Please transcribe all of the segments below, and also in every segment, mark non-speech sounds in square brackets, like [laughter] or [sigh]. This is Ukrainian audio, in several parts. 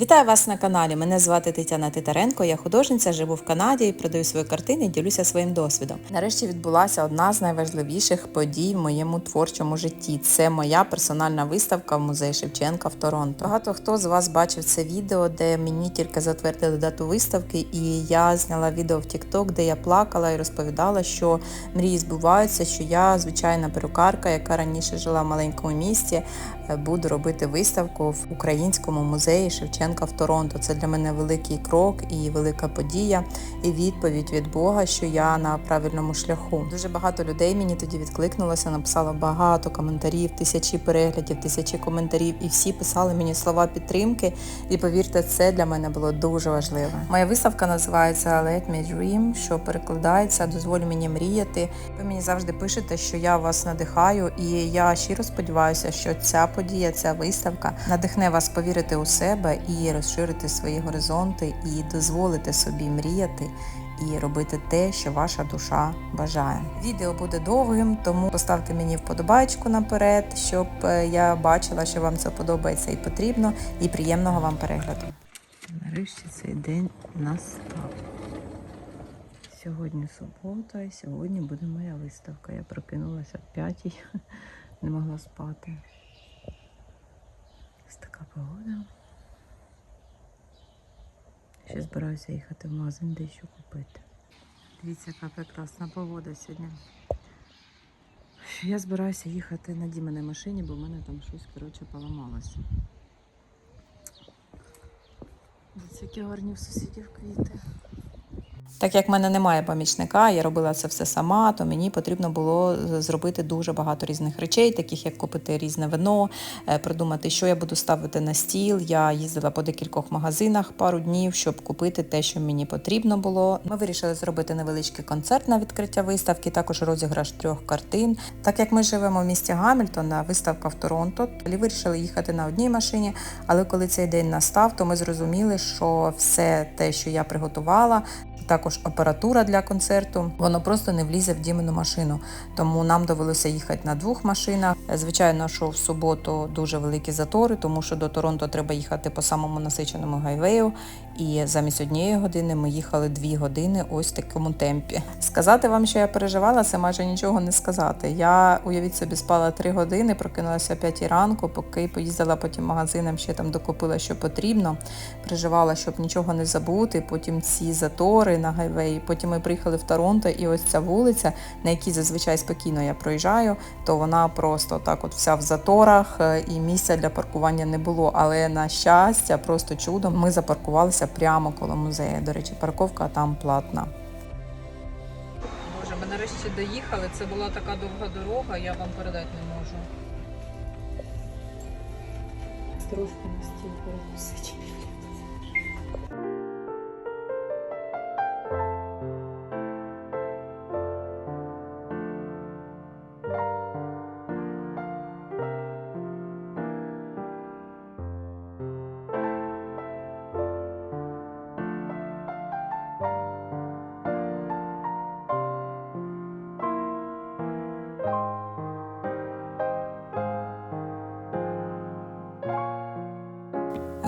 Вітаю вас на каналі. Мене звати Тетяна Титаренко. Я художниця, живу в Канаді і продаю свої картини і ділюся своїм досвідом. Нарешті відбулася одна з найважливіших подій в моєму творчому житті. Це моя персональна виставка в музеї Шевченка в Торонто. Багато хто з вас бачив це відео, де мені тільки затвердили дату виставки, і я зняла відео в TikTok, де я плакала і розповідала, що мрії збуваються, що я звичайна перукарка, яка раніше жила в маленькому місті, буду робити виставку в українському музеї Шевченка в Торонто. Це для мене великий крок і велика подія, і відповідь від Бога, що я на правильному шляху. Дуже багато людей мені тоді відкликнулося, написало багато коментарів, тисячі переглядів, тисячі коментарів, і всі писали мені слова підтримки. І повірте, це для мене було дуже важливо. Моя виставка називається Let Me Dream, що перекладається Дозволь мені мріяти. Ви мені завжди пишете, що я вас надихаю, і я щиро сподіваюся, що ця подія, ця виставка надихне вас повірити у себе і розширити свої горизонти, і дозволити собі мріяти. І робити те, що ваша душа бажає. Відео буде довгим, тому поставте мені вподобайку наперед, щоб е, я бачила, що вам це подобається і потрібно, і приємного вам перегляду. Нарешті цей день настав. Сьогодні субота, і сьогодні буде моя виставка. Я прокинулася в п'ятій, [laughs] не могла спати. Така погода. Ще збираюся їхати в магазин дещо купити. Дивіться, яка прекрасна погода сьогодні. Я збираюся їхати на Діманій машині, бо в мене там щось коротше поламалося. Дивіться, які гарні в сусідів квіти. Так як в мене немає помічника, я робила це все сама, то мені потрібно було зробити дуже багато різних речей, таких як купити різне вино, е, придумати, що я буду ставити на стіл. Я їздила по декількох магазинах пару днів, щоб купити те, що мені потрібно було. Ми вирішили зробити невеличкий концерт на відкриття виставки, також розіграш трьох картин. Так як ми живемо в місті Гамільтон, виставка в Торонто, то вирішили їхати на одній машині. Але коли цей день настав, то ми зрозуміли, що все те, що я приготувала, також апаратура для концерту. Воно просто не влізе в Дімину машину. Тому нам довелося їхати на двох машинах. Звичайно, що в суботу дуже великі затори, тому що до Торонто треба їхати по самому насиченому гайвею. І замість однієї години ми їхали дві години ось в такому темпі. Сказати вам, що я переживала, це майже нічого не сказати. Я уявіть собі спала три години, прокинулася о п'ятій ранку, поки поїздила потім магазинам, ще там докупила, що потрібно. Переживала, щоб нічого не забути. Потім ці затори на гайвеї. Потім ми приїхали в Торонто, і ось ця вулиця, на якій зазвичай спокійно я проїжджаю, то вона просто так, от вся в заторах, е, і місця для паркування не було. Але на щастя, просто чудом, ми запаркувалися прямо коло музею. До речі, парковка там платна. Боже, ми нарешті доїхали. Це була така довга дорога, я вам передати не можу. Трошки на стіл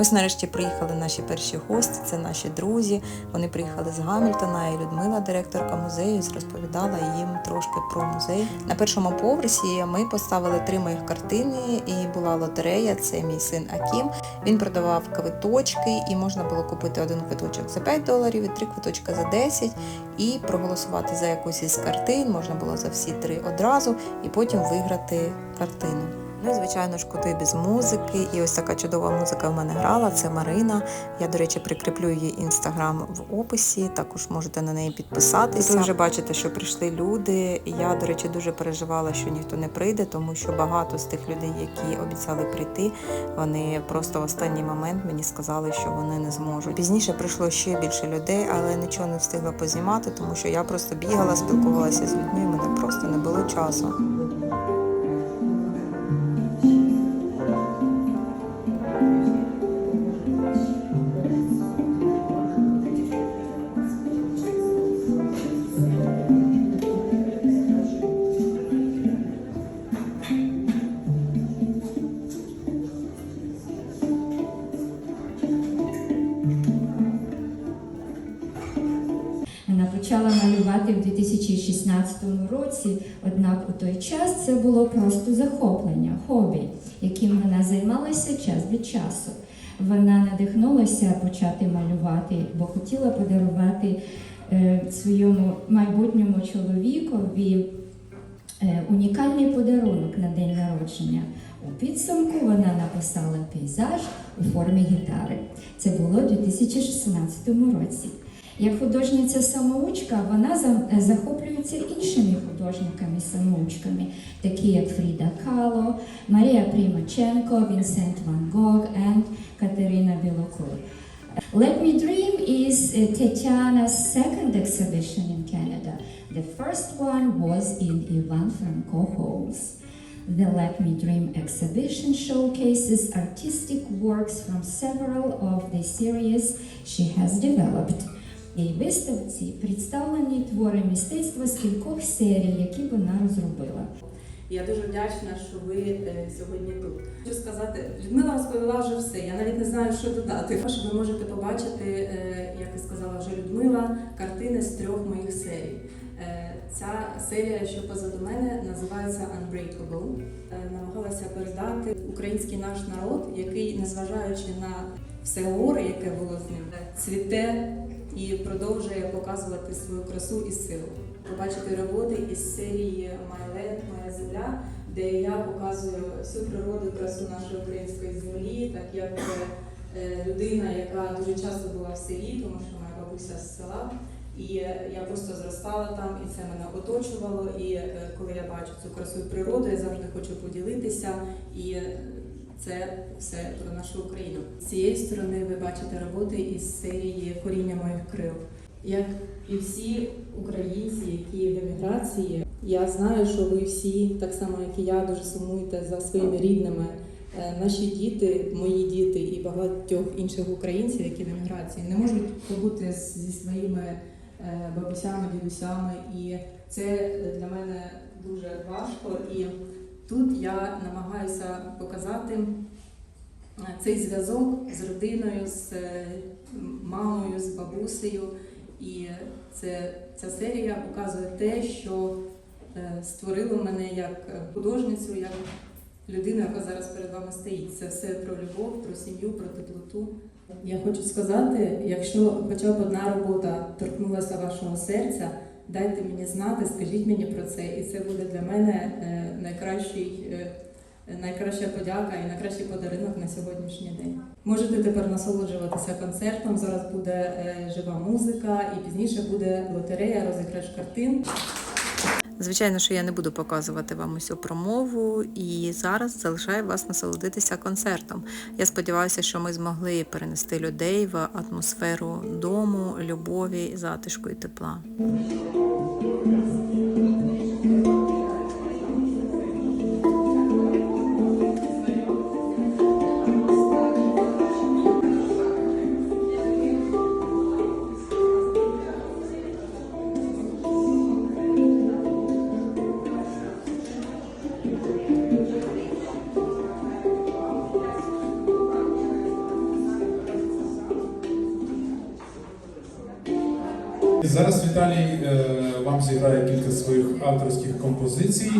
Ось нарешті приїхали наші перші гості, це наші друзі. Вони приїхали з Гамільтона, і Людмила, директорка музею, розповідала їм трошки про музей. На першому поверсі ми поставили три моїх картини, і була лотерея. Це мій син Акім. Він продавав квиточки, і можна було купити один квиточок за 5 доларів і три квиточка за 10, і проголосувати за якусь із картин. Можна було за всі три одразу, і потім виграти картину. Ну і звичайно ж куди без музики. І ось така чудова музика в мене грала. Це Марина. Я, до речі, прикріплю її інстаграм в описі. Також можете на неї підписатися. Ви вже бачите, що прийшли люди. Я, до речі, дуже переживала, що ніхто не прийде, тому що багато з тих людей, які обіцяли прийти, вони просто в останній момент мені сказали, що вони не зможуть. Пізніше прийшло ще більше людей, але нічого не встигла познімати, тому що я просто бігала, спілкувалася з людьми. мене просто не було часу. 2016 році, однак у той час це було просто захоплення, хобі, яким вона займалася час від часу. Вона надихнулася почати малювати, бо хотіла подарувати е, своєму майбутньому чоловікові е, унікальний подарунок на день народження. У підсумку вона написала пейзаж у формі гітари. Це було у 2016 році. Як художниця самоучка, вона захоплюється іншими художниками-самоучками, такі як Фріда Кало, Марія Примаченко, Вінсент Ван Гог і Катерина Білокур. Let Me Dream is uh, Tetiana's second exhibition in Canada. The first one was in Ivan Franko Halls. The Let Me Dream exhibition showcases artistic works from several of the series she has developed. В виставці представлені твори мистецтва з кількох серій, які вона розробила. Я дуже вдячна, що ви е, сьогодні тут. Хочу сказати, Людмила розповіла вже все. Я навіть не знаю, що додати. Також ви можете побачити, е, як і сказала вже Людмила, картини з трьох моїх серій. Е, Ця серія, що позаду мене, називається Unbreakable. Намагалася передати український наш народ, який, незважаючи на все горе, яке було з ним, цвіте і продовжує показувати свою красу і силу. Побачити роботи із серії My Моя земля, де я показую всю природу красу нашої української землі, так як е, людина, яка дуже часто була в селі, тому що моя бабуся з села. І е, я просто зростала там, і це мене оточувало. І е, коли я бачу цю красу природу, я завжди хочу поділитися. І це все про нашу Україну. З цієї сторони ви бачите роботи із серії Коріння моїх крил. Як і всі українці, які в еміграції, я знаю, що ви всі, так само як і я, дуже сумуєте за своїми рідними. Е, Наші діти, мої діти і багатьох інших українців, які в еміграції, не можуть побути зі своїми е, бабусями, дідусями, і це для мене дуже важко. І тут я намагаюся показати е, цей зв'язок з родиною, з е, мамою, з бабусею. І це, ця серія показує те, що е, створило мене як художницю, як людину, яка зараз перед вами стоїть. Це все про любов, про сім'ю, про теплоту. Я хочу сказати, якщо хоча б одна робота торкнулася вашого серця, дайте мені знати, скажіть мені про це, і це буде для мене е, найкращий. е, Найкраща подяка і найкращий подарунок на сьогоднішній день. Можете тепер насолоджуватися концертом. Зараз буде е, жива музика, і пізніше буде лотерея, розіграш картин. Звичайно, що я не буду показувати вам усю промову, і зараз залишаю вас насолодитися концертом. Я сподіваюся, що ми змогли перенести людей в атмосферу дому, любові, затишку і тепла. Зараз Віталій е, вам зіграє кілька своїх авторських композицій.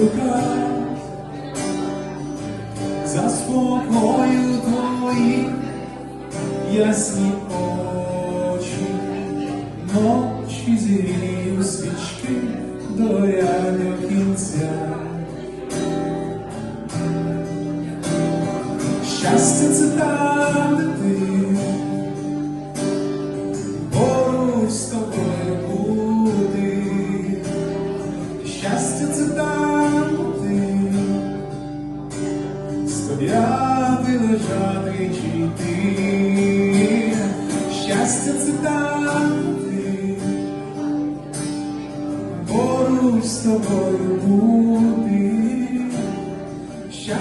руках, за спокою твоїх ясні очі.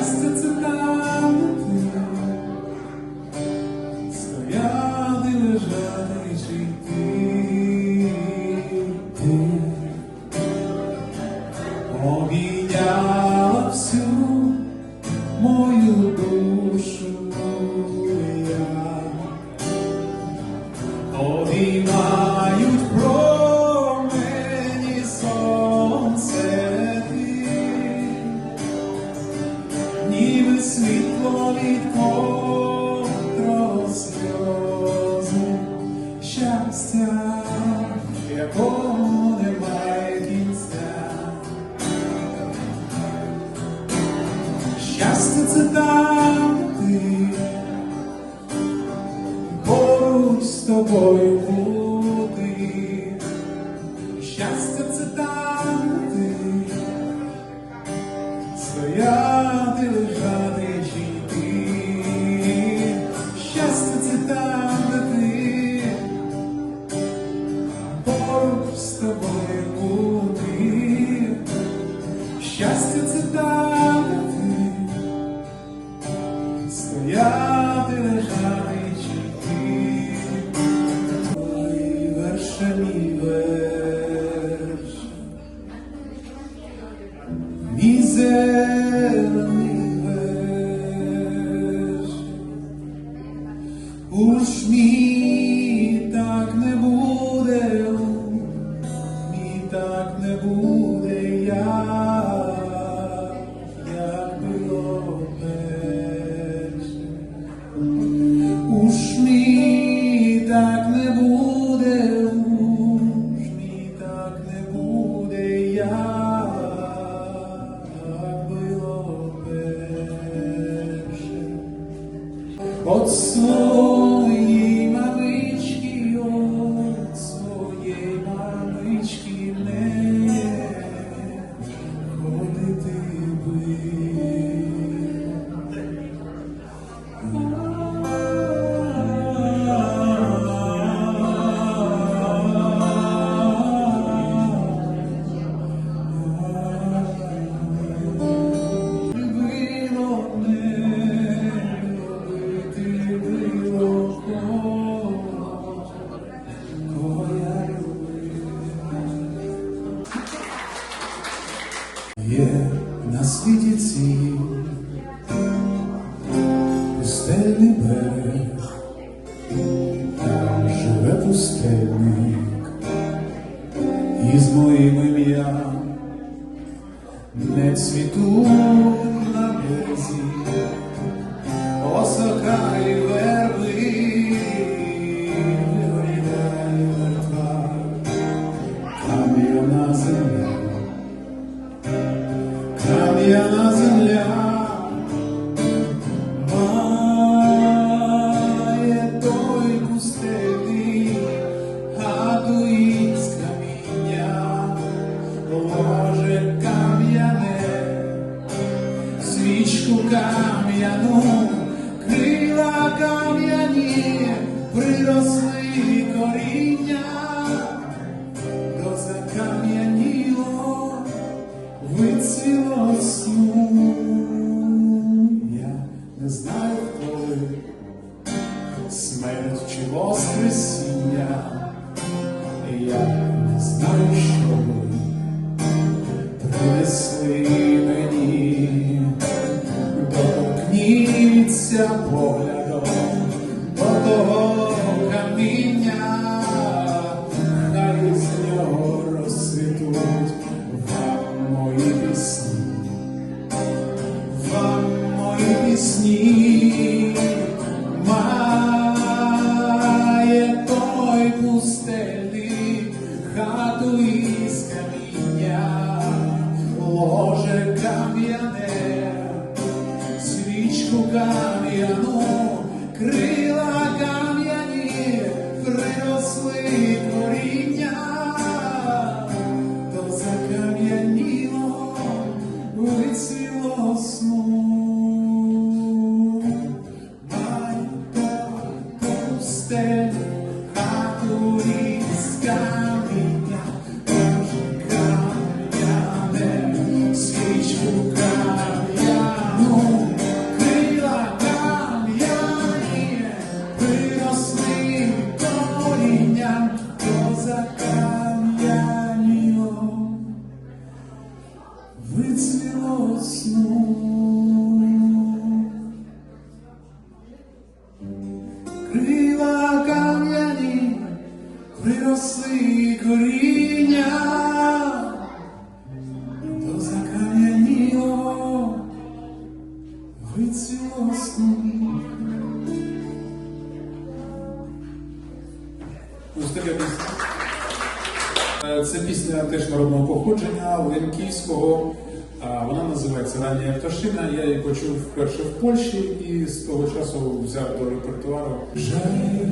just to z Tobą push me. принесли мені, доторкніться погляд. Е, Це пісня теж народного походження Ленківського. Вона називається Рання пташина. Я її почув вперше в Польщі і з того часу взяв до репертуару. Жаль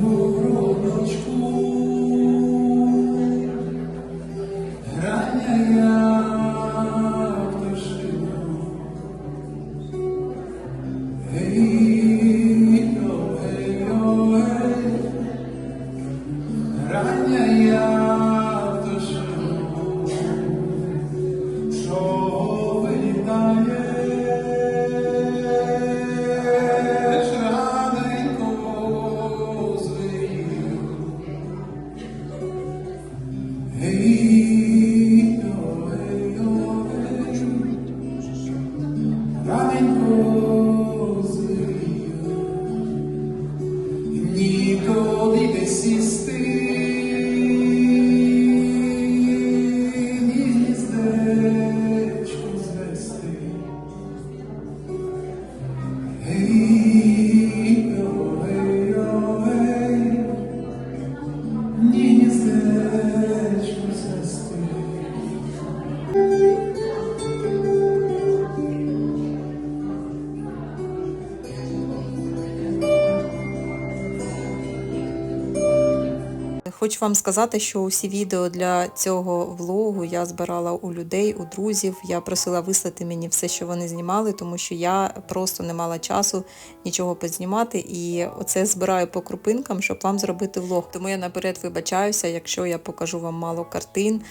Хочу вам сказати, що усі відео для цього влогу я збирала у людей, у друзів. Я просила вислати мені все, що вони знімали, тому що я просто не мала часу нічого познімати. І оце збираю по крупинкам, щоб вам зробити влог. Тому я наперед вибачаюся, якщо я покажу вам мало картин.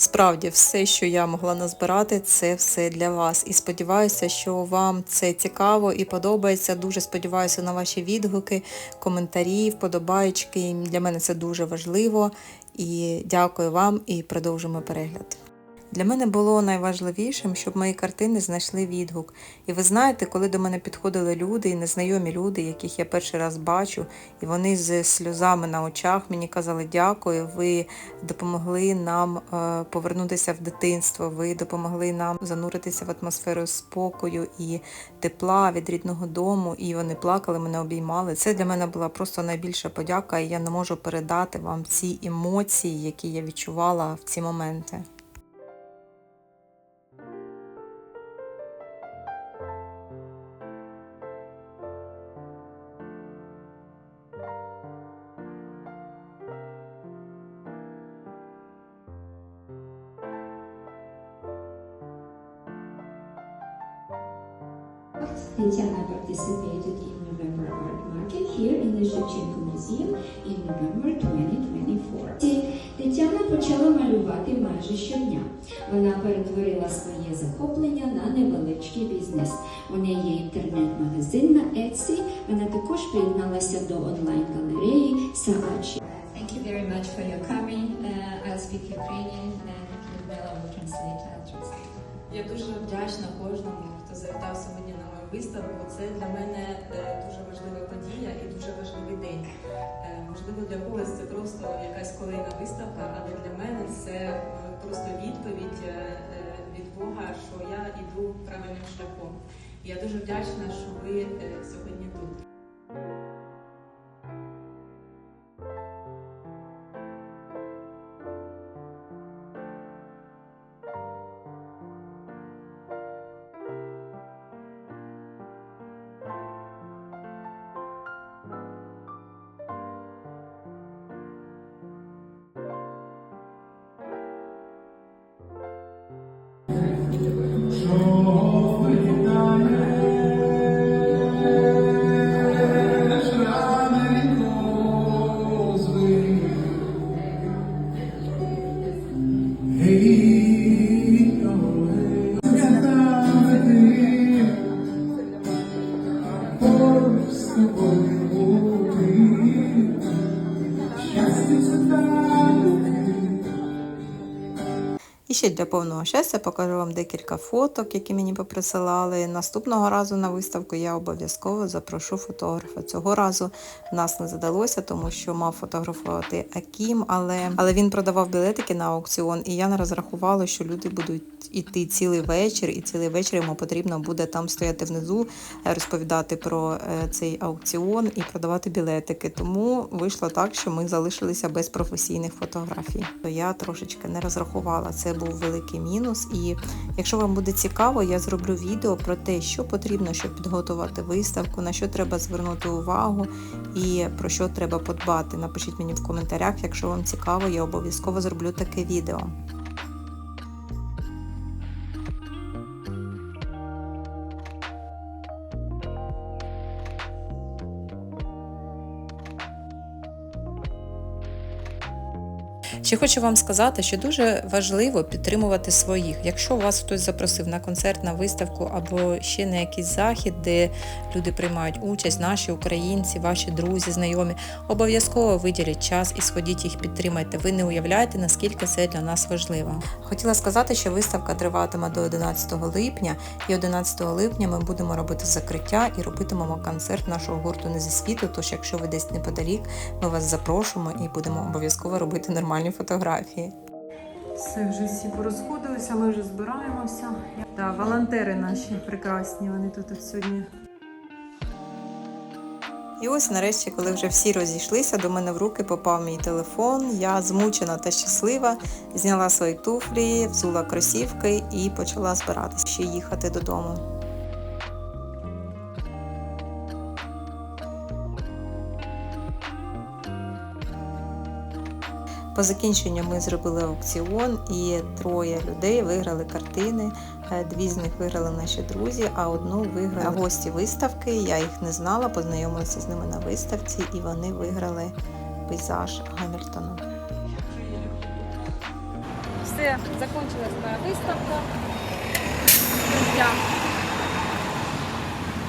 Справді, все, що я могла назбирати, це все для вас. І сподіваюся, що вам це цікаво і подобається. Дуже сподіваюся на ваші відгуки, коментарі, вподобаєчки. Для мене це дуже важливо. І дякую вам і продовжимо перегляд. Для мене було найважливішим, щоб мої картини знайшли відгук. І ви знаєте, коли до мене підходили люди, і незнайомі люди, яких я перший раз бачу, і вони з сльозами на очах мені казали дякую, ви допомогли нам е, повернутися в дитинство, ви допомогли нам зануритися в атмосферу спокою і тепла від рідного дому. І вони плакали, мене обіймали. Це для мене була просто найбільша подяка, і я не можу передати вам ці емоції, які я відчувала в ці моменти. Майже щодня. Вона перетворила своє захоплення на невеличкий бізнес. У неї є інтернет-магазин на Etsy. Вона також приєдналася до онлайн-галереї Saatchi. Thank you very much for your coming. Uh, I'll speak Ukrainian and Людмила will translate. Translate. Я дуже вдячна кожному, хто завітав сьогодні на мою виставку. Це для мене е, дуже важлива подія і дуже важливий день. Е, Можливо, для когось це просто якась kolejна виставка, але для мене це просто відповідь е, е, від Бога, що я йду правильним шляхом. Я дуже вдячна, що ви е, сьогодні тут. Що для повного щастя покажу вам декілька фоток, які мені поприсилали. Наступного разу на виставку я обов'язково запрошу фотографа. Цього разу в нас не задалося, тому що мав фотографувати Акім, але, але він продавав білетики на аукціон, і я не розрахувала, що люди будуть іти цілий вечір, і цілий вечір йому потрібно буде там стояти внизу, е, розповідати про е, цей аукціон і продавати білетики. Тому вийшло так, що ми залишилися без професійних фотографій. То я трошечки не розрахувала. Це був великий мінус. І якщо вам буде цікаво, я зроблю відео про те, що потрібно, щоб підготувати виставку, на що треба звернути увагу і про що треба подбати. Напишіть мені в коментарях, якщо вам цікаво, я обов'язково зроблю таке відео. Ще хочу вам сказати, що дуже важливо підтримувати своїх. Якщо вас хтось запросив на концерт, на виставку або ще на якийсь захід, де люди приймають участь, наші українці, ваші друзі, знайомі, обов'язково виділіть час і сходіть їх підтримайте. Ви не уявляєте, наскільки це для нас важливо. Хотіла сказати, що виставка триватиме до 11 липня, і 11 липня ми будемо робити закриття і робитимемо концерт нашого гурту не зі світу. Тож, якщо ви десь неподалік, ми вас запрошуємо і будемо обов'язково робити нормальні фотографії. Все, вже всі порозходилися, ми вже збираємося. Так, волонтери наші прекрасні, вони тут сьогодні. І ось нарешті, коли вже всі розійшлися, до мене в руки попав мій телефон. Я змучена та щаслива, зняла свої туфлі, взула кросівки і почала збиратися ще їхати додому. По закінченню ми зробили аукціон, і троє людей виграли картини. Е, Дві з них виграли наші друзі, а одну виграли гості виставки. Я їх не знала, познайомилася з ними на виставці, і вони виграли пейзаж Гамільтона. Все, закончилась моя виставка.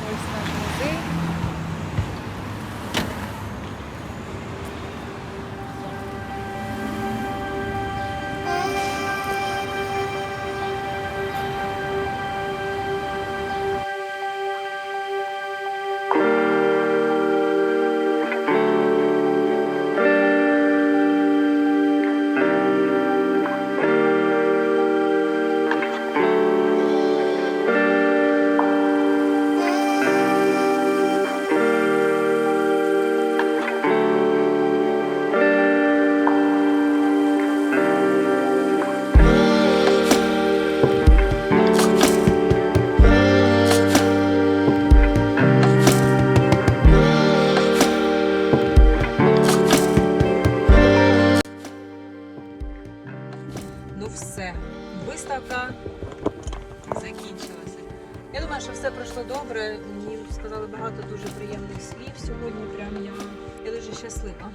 Ось наш музей. Все пройшло добре. Мені сказали багато дуже приємних слів сьогодні. Прям я, я дуже щаслива.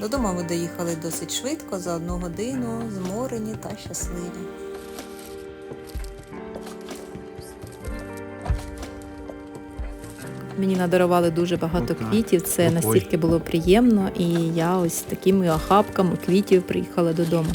Додому ми доїхали досить швидко, за одну годину, зморені та щасливі. Мені надарували дуже багато квітів. Це настільки було приємно, і я ось такими охапками квітів приїхала додому.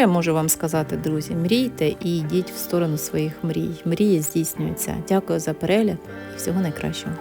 Я можу вам сказати, друзі? Мрійте і йдіть в сторону своїх мрій. Мрії здійснюються. Дякую за перегляд і всього найкращого.